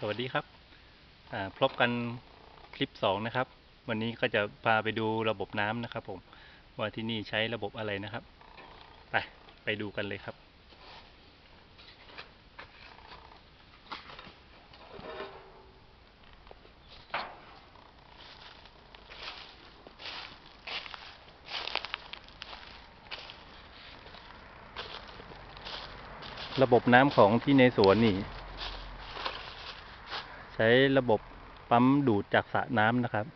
สวัสดีครับพบกันคลิปสองนะครับ วันนี้ก็จะพาไปดูระบบน้ำนะครับ ผมว่าที่นี่ใช้ระบบอะไรนะครับ ไปไปดูกันเลยครับ ระบบน้ำของที่ในสวนนี่ ใช้ระบบปั๊มดูดจากสระน้ำนะครับ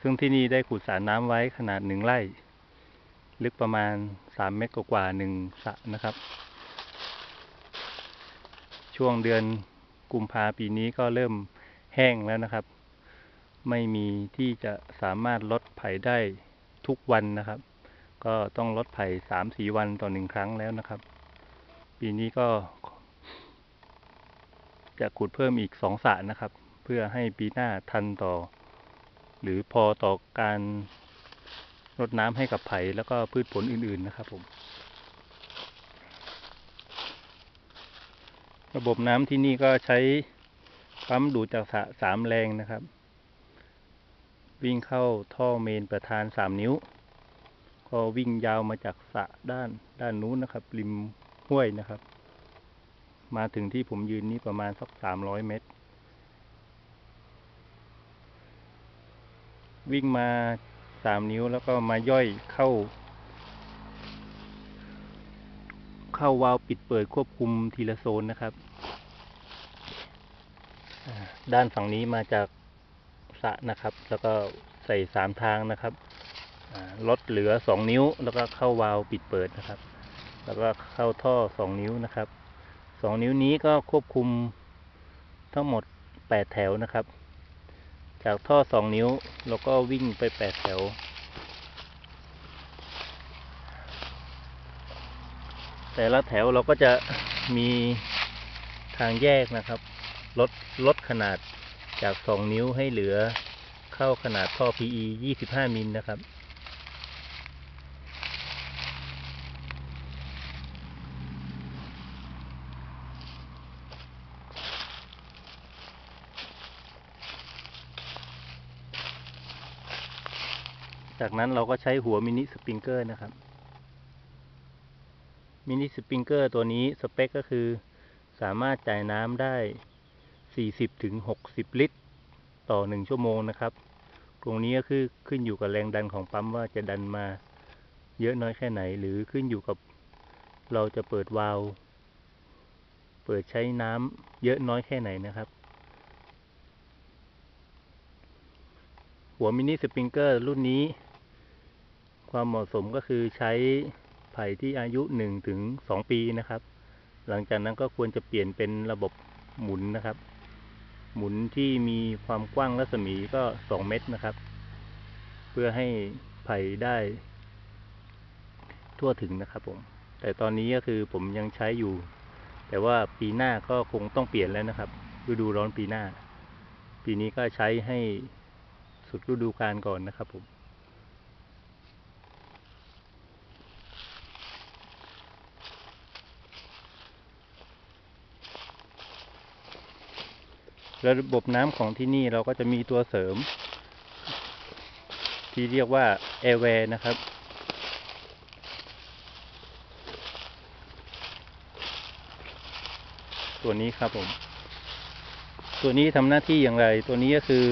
ซึ่งที่นี่ได้ขุดสระน้ำไว้ขนาดหนึ่งไร่ ลึกประมาณสามเมตรกว่าหนึ่งสระนะครับ ช่วงเดือนกุมภาปีนี้ก็เริ่มแห้งแล้วนะครับ ไม่มีที่จะสามารถลดไผ่ได้ทุกวันนะครับ ก็ต้องลดไผ่สามสีวันต่อหนึ่งครั้งแล้วนะครับ ปีนี้ก็ จะขุดเพิ่มอีกสองสระนะครับ เพื่อให้ปีหน้าทันต่อ หรือพอต่อการรดน้ำให้กับไผ่แล้วก็พืชผลอื่นๆนะครับ ผม ระบบน้ำที่นี่ก็ใช้ปั๊มดูดจากสระสามแรงนะครับ วิ่งเข้าท่อเมนประธานสามนิ้ว ก็วิ่งยาวมาจากสระด้านด้านนู้นนะครับ ริมห้วยนะครับ มาถึงที่ผมยืนนี่ประมาณสักสามร้อยเมตร วิ่งมาสามนิ้วแล้วก็มาย่อยเข้า เข้าวาล์วปิดเปิดควบคุมทีละโซนนะครับด้านฝั่งนี้มาจากสะนะครับ แล้วก็ใส่สามทางนะครับลดเหลือสองนิ้ว แล้วก็เข้าวาล์วปิดเปิดนะครับ แล้วก็เข้าท่อสองนิ้วนะครับ สองนิ้วนี้ก็ควบคุมทั้งหมดแปดแถวนะครับ จากท่อสองนิ้วเราก็วิ่งไปแปดแถว แต่ละแถวเราก็จะมีทางแยกนะครับ ลดลดขนาดจากสองนิ้วให้เหลือเข้าขนาดท่อ PE 25 มิลนะครับ จากนั้นเราก็ใช้หัวมินิสปริงเกอร์นะครับ มินิสปริงเกอร์ตัวนี้สเปคก็คือสามารถจ่ายน้ำได้ 40ถึง60 ลิตร ต่อ 1 ชั่วโมงนะครับ ตรงนี้ก็คือขึ้นอยู่กับแรงดันของปั๊มว่าจะดันมาเยอะน้อยแค่ไหน หรือขึ้นอยู่กับเราจะเปิดวาล์วเปิดใช้น้ำเยอะน้อยแค่ไหนนะครับ หัวมินิสปริงเกอร์รุ่นนี้ ความเหมาะสมก็คือใช้ไผ่ที่อายุ1ถึง2ปีนะครับ หลังจากนั้นก็ควรจะเปลี่ยนเป็นระบบหมุนนะครับ หมุนที่มีความกว้างรัศมีก็2เมตรนะครับ เพื่อให้ไผ่ได้ ทั่วถึงนะครับ ผม แต่ตอนนี้ก็คือผมยังใช้อยู่ แต่ว่าปีหน้าก็คงต้องเปลี่ยนแล้วนะครับฤดูร้อนปีหน้า ปีนี้ก็ใช้ให้สุดฤดูกาลก่อนนะครับผม ระบบน้ำของที่นี่เราก็จะมีตัวเสริม ที่เรียกว่า Airware นะครับ ตัวนี้ครับผม ตัวนี้ทำหน้าที่อย่างไร ตัวนี้ก็คือ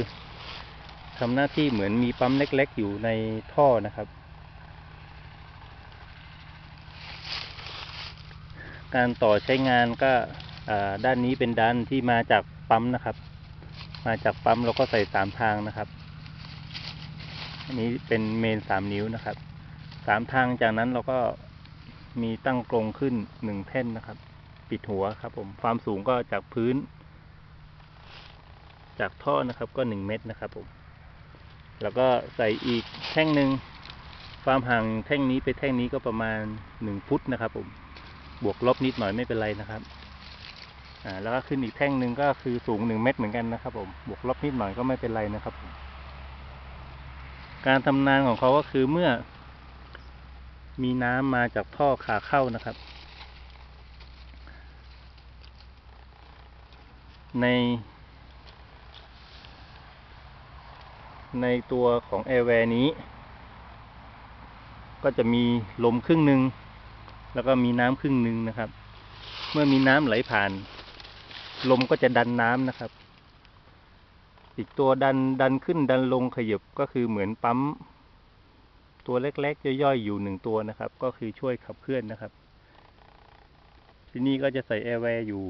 ทำหน้าที่เหมือนมีปั๊มเล็ก ๆ อยู่ในท่อนะครับ การต่อใช้งานก็ด้านนี้เป็นด้านที่มาจากปั๊มนะครับ มาจากปั๊มเราก็ใส่สามทางนะครับ อันนี้เป็นเมนสามนิ้วนะครับสามทางจากนั้นเราก็มีตั้งกรงขึ้นหนึ่งแท่นนะครับ ปิดหัวครับ ผมความสูงก็จากพื้น จากท่อนะครับ ก็หนึ่งเมตรนะครับผมแล้วก็ใส่อีกแท่งหนึ่งความห่างแท่งนี้ไปแท่งนี้ก็ประมาณหนึ่งฟุตนะครับ ผม บวกลบนิดหน่อยไม่เป็นไรนะครับ่แล้วก็ขึ้นอีกแท่งหนึ่งก็คือสูงหนึ่งเมตรเหมือนกันนะครับ ผม บวกลบนิดหน่อยก็ไม่เป็นไรนะครับ การทำนานของเขาก็คือเมื่อ มีน้ำมาจากท่อขาเข้านะครับ ใน ในตัวของแอร์แวร์นี้ ก็จะมีลมครึ่งหนึ่งแล้วก็มีน้ำครึ่งหนึ่งนะครับ เมื่อมีน้ำไหลผ่าน ลมก็จะดันน้ำนะครับ อีกตัวดันดันขึ้นดันลงขยับก็คือเหมือนปั๊ม ตัวเล็กๆย่อยๆอยู่หนึ่งตัวนะครับ ก็คือช่วยขับเคลื่อนนะครับ ที่นี่ก็จะใส่แอร์แวร์อยู่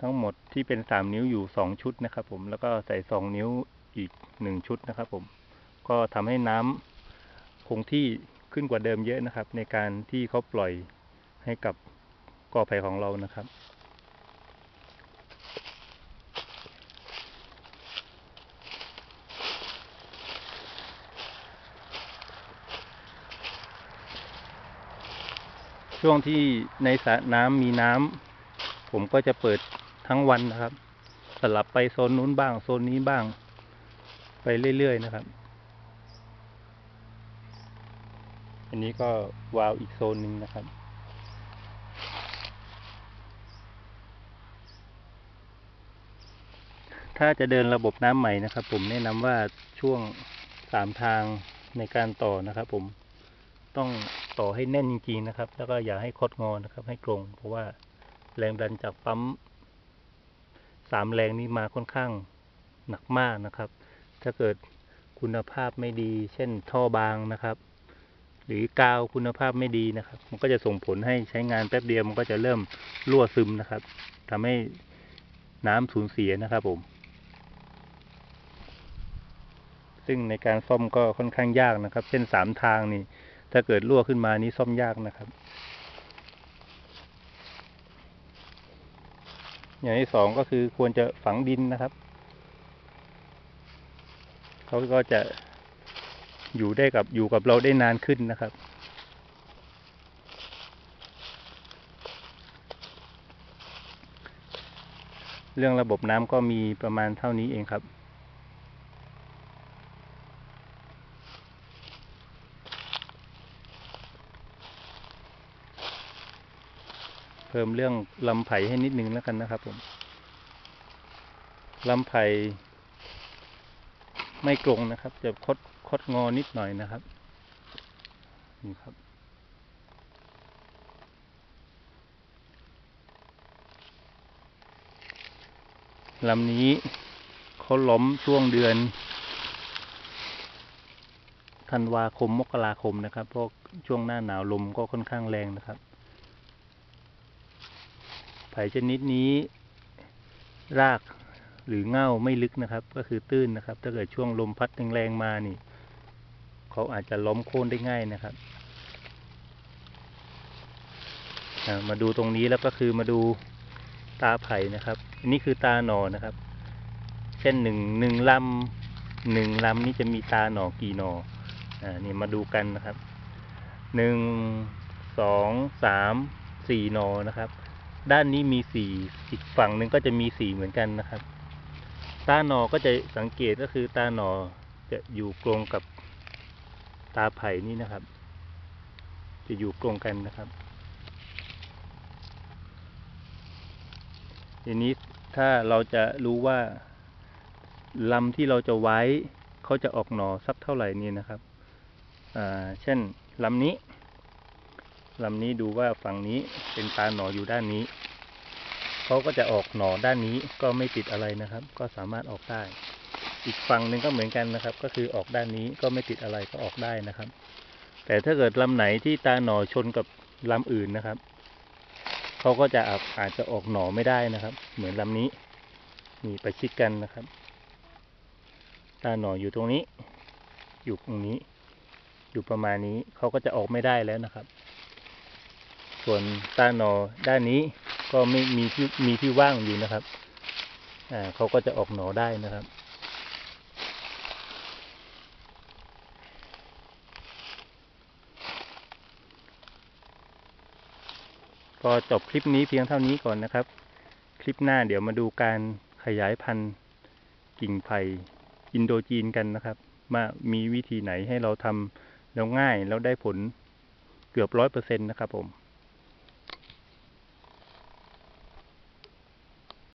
ทั้งหมดที่เป็นสามนิ้วอยู่สองชุดนะครับ ผมแล้วก็ใส่สองนิ้วอีกหนึ่งชุดนะครับ ผม ก็ทำให้น้ำคงที่ขึ้นกว่าเดิมเยอะนะครับ ในการที่เขาปล่อยให้กับกอไผ่ของเรานะครับ ช่วงที่ในสระน้ำมีน้ำผมก็จะเปิดทั้งวันนะครับ สลับไปโซนนู้นบ้าง โซนนี้บ้าง ไปเรื่อยๆนะครับ อันนี้ก็วาวอีกโซนหนึ่งนะครับถ้าจะเดินระบบน้ำใหม่นะครับ ผมแนะนำว่าช่วงสามทางในการต่อนะครับ ผมต้อง ต่อให้แน่นจริงๆนะครับ แล้วก็อย่าให้คดงอนะครับ ให้ตรงเพราะว่าแรงดันจากปั๊มสามแรงนี้มาค่อนข้างหนักมากนะครับ ถ้าเกิดคุณภาพไม่ดี เช่นท่อบางนะครับ หรือกาวคุณภาพไม่ดีนะครับ มันก็จะส่งผลให้ใช้งานแป๊บเดียวมันก็จะเริ่มรั่วซึมนะครับทำให้น้ำสูญเสียนะครับผม ซึ่งในการซ่อมก็ค่อนข้างยากนะครับ เช่นสามทางนี่ ถ้าเกิดรั่วขึ้นมานี้ซ่อมยากนะครับ อย่างที่สองก็คือควรจะฝังดินนะครับ เขาก็จะอยู่ได้กับอยู่กับเราได้นานขึ้นนะครับเรื่องระบบน้ำก็มีประมาณเท่านี้เองครับ พิ่มเรื่องลำไผ่ให้นิดนึงแล้วกันนะครับผมลำไผ่ไม่กลงนะครับ จะคดคดงอนิดหน่อยนะครับนี่ครับ ลำนี้เขาล้มช่วงเดือนธันวาคมมกราคมนะครับ เพราะช่วงหน้าหนาวลมก็ค่อนข้างแรงนะครับ ไผ่ชนิดนี้ รากหรือเง่าไม่ลึกนะครับ ก็คือตื้นนะครับ ถ้าเกิดช่วงลมพัดแรงๆมานี่ เขาอาจจะล้มโค่นได้ง่ายนะครับมาดูตรงนี้แล้วก็คือมาดูตาไผ่นะครับ อันนี้คือตาหนอนะครับ เช่นหนึ่งหนึ่งลำหนึ่งลำนี้จะมีตาหนอกี่หนออ่านี่มาดูกันนะครับหนึ่งสองสามสี่หนอนะครับ ด้านนี้มีสีอีกฝั่งหนึ่งก็จะมีสีเหมือนกันนะครับ ตาหนอก็จะสังเกตก็คือตาหนอจะอยู่กรงกับตาไผ่นี่นะครับ จะอยู่กรงกันนะครับทีนี้ถ้าเราจะรู้ว่าลำที่เราจะไว้เขาจะออกหนอสักเท่าไหร่นี่นะครับ อ่า เช่นลำนี้ ลำนี้ดูว่าฝั่งนี้เป็นตาหนออยู่ด้านนี้เขาก็จะออกหนอด้านนี้ก็ไม่ติดอะไรนะครับ ก็สามารถออกได้ อีกฝั่งหนึ่งก็เหมือนกันนะครับ ก็คือออกด้านนี้ก็ไม่ติดอะไรก็ออกได้นะครับ แต่ถ้าเกิดลำไหนที่ตาหนอชนกับลำอื่นนะครับเขาก็จะอาจจะออกหนอไม่ได้นะครับ เหมือนลำนี้นี่ประชิดกันนะครับ ตาหนออยู่ตรงนี้ อยู่ตรงนี้ อยู่ประมาณนี้เขาก็จะออกไม่ได้แล้วนะครับ ส่วนตาหนอด้านนี้ก็ไม่มีที่มีที่ว่างอยู่นะครับอ่าเขาก็จะออกหนอได้นะครับก็จบคลิปนี้เพียงเท่านี้ก่อนนะครับ คลิปหน้าเดี๋ยวมาดูการขยายพันธุ์กิ่งไผ่อินโดจีนกันนะครับว่ามีวิธีไหนให้เราทำแล้วง่ายแล้วได้ผลเกือบร้อยเปอร์เซ็นต์นะครับผม